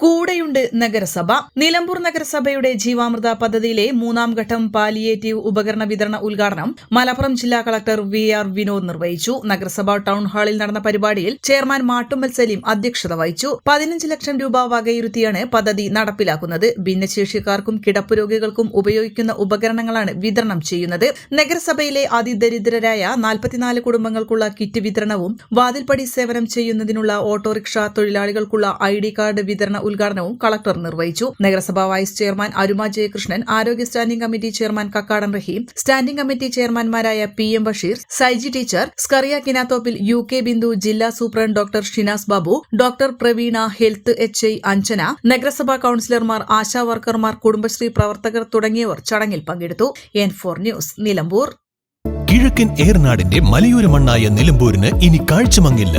കൂടെയുണ്ട് നഗരസഭ. നിലമ്പൂർ നഗരസഭയുടെ ജീവാമൃത പദ്ധതിയിലെ മൂന്നാം ഘട്ടം പാലിയേറ്റീവ് ഉപകരണ വിതരണ ഉദ്ഘാടനം മലപ്പുറം ജില്ലാ കളക്ടർ വി ആർ വിനോദ് നിർവഹിച്ചു. നഗരസഭ ടൗൺ ഹാളിൽ നടന്ന പരിപാടിയിൽ ചെയർമാൻ മാട്ടുമ്മൽ സലീം അധ്യക്ഷത വഹിച്ചു. പതിനഞ്ച് ലക്ഷം രൂപ വകയിരുത്തിയാണ് പദ്ധതി നടപ്പിലാക്കുന്നത്. ഭിന്നശേഷിക്കാർക്കും കിടപ്പ് രോഗികൾക്കും ഉപയോഗിക്കുന്ന ഉപകരണങ്ങളാണ് വിതരണം ചെയ്യുന്നത്. നഗരസഭയിലെ അതിദരിദ്രരായ നാൽപ്പത്തിനാല് കുടുംബങ്ങൾക്കുള്ള കിറ്റ് വിതരണവും വാതിൽപ്പടി സേവനം ചെയ്യുന്നതിനുള്ള ഓട്ടോറിക്ഷ തൊഴിലാളികൾക്കുള്ള ഐ ഡി കാർഡ് വിതരണ ഉദ്ഘാടനവും കളക്ടർ നിർവഹിച്ചു. നഗരസഭാ വൈസ് ചെയർമാൻ അരുമ ജയകൃഷ്ണൻ ആരോഗ്യ standing committee chairman Kakkadan Raheem standing committee ചെയർമാൻമാരായ P M Basheer Saiji teacher Scaria Kinathoppil U K Bindu ജില്ലാ superintendent doctor Shinas Babu doctor Praveena health H I Anjana നഗരസഭാ കൌൺസിലർമാർ ആശാ വർക്കർമാർ കുടുംബശ്രീ പ്രവർത്തകർ തുടങ്ങിയവർ ചടങ്ങിൽ പങ്കെടുത്തു. N four news Nilambur. കിഴക്കൻ ഏർനാടിന്റെ മലയോര മണ്ണായ നിലമ്പൂരിന് ഇനി കാഴ്ചമങ്ങില്ല.